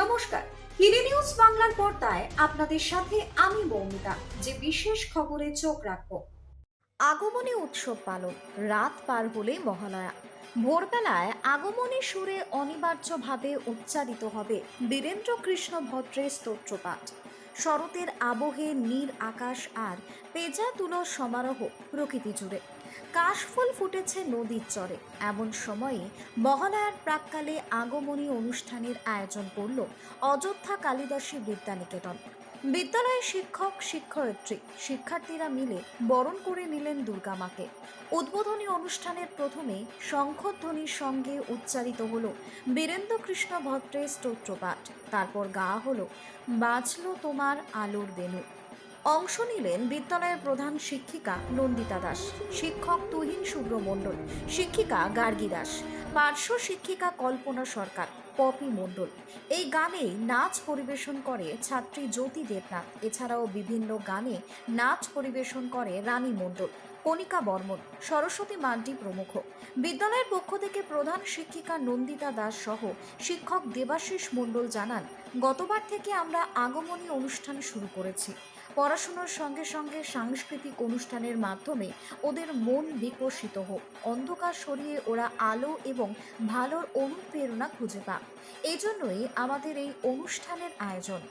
নমস্কার। হিলি নিউজ বাংলার পর্দায় আপনাদের সাথে আমি মৌমিতা, যে বিশেষ খবরে চোখ রাখব। আগমনী উৎসব পালন, রাত পার হলে মহালয়া। ভোরবেলায় আগমনী সুরে অনিবার্যভাবে উচ্চারিত হবে বীরেন্দ্র কৃষ্ণ ভদ্রের স্তোত্রপাঠ। শরতের আবহে নীল আকাশ আর পেজা তুলো সমারোহ প্রকৃতি জুড়ে। কাশফুল ফুটেছে নদীর চরে। এমন সময়ে মহালয়ার প্রাককালে আগমনী অনুষ্ঠানের আয়োজন করল অযোধ্যা কালিদাসী বিদ্যানিকেতন। বিদ্যালয়ের শিক্ষক, শিক্ষয়িত্রী, শিক্ষার্থীরা মিলে বরণ করে নিলেন দুর্গা মাকে। উদ্বোধনী অনুষ্ঠানের প্রথমে শঙ্খধ্বনির সঙ্গে উচ্চারিত হলো বীরেন্দ্র কৃষ্ণ ভদ্রের স্তোত্রপাঠ। তারপর গাওয়া হলো বাজলো তোমার আলোর বেনু অংশ নিলেন বিদ্যালয়ের প্রধান শিক্ষিকা নন্দিতা দাস, শিক্ষক তুহিন সুব্রমণ্ডল, শিক্ষিকা গার্গী দাস, পার্শ্ব শিক্ষিকা কল্পনা সরকার। পপি মণ্ডল। এই গানে নাচ পরিবেশন করে ছাত্রী জ্যোতি দেবনাথ। এছাড়াও বিভিন্ন গানে নাচ পরিবেশন করে রানী মণ্ডল, কণিকা বর্মন, সরস্বতী মান্ডি প্রমুখ। বিদ্যালয়ের পক্ষ থেকে প্রধান শিক্ষিকা নন্দিতা দাস সহ শিক্ষক দেবাশিস মণ্ডল জানান, গতবার থেকে আমরা আগমনী অনুষ্ঠান শুরু করেছি। পড়াশোনার সঙ্গে সঙ্গে সাংস্কৃতিক অনুষ্ঠানের মাধ্যমে ওদের মন বিকশিত হোক, অন্ধকার সরিয়ে ওরা আলো এবং ভালোর অনুপ্রেরণা খুঁজে পাক। এজন্যই আমাদের এই অনুষ্ঠানের আয়োজন।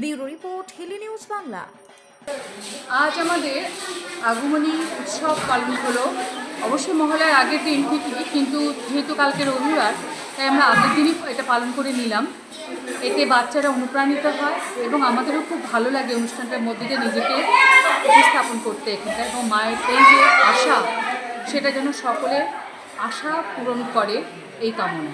Bureau report, Hili news Bangla. আজ আমাদের আগমনী উৎসব পালন হলো। অবশ্যই মহলার আগের দিন ঠিকই, কিন্তু যেহেতু কালকে রবিবার, তাই আমরা আগের দিনই এটা পালন করে নিলাম। এতে বাচ্চারা অনুপ্রাণিত হয় এবং আমাদেরও খুব ভালো লাগে অনুষ্ঠানটার মধ্যে দিয়ে নিজেকে উপস্থাপন করতে। এখানটা এবং মায়ের এই যে আশা, সেটা যেন সকলে আশা পূরণ করে এই কামনা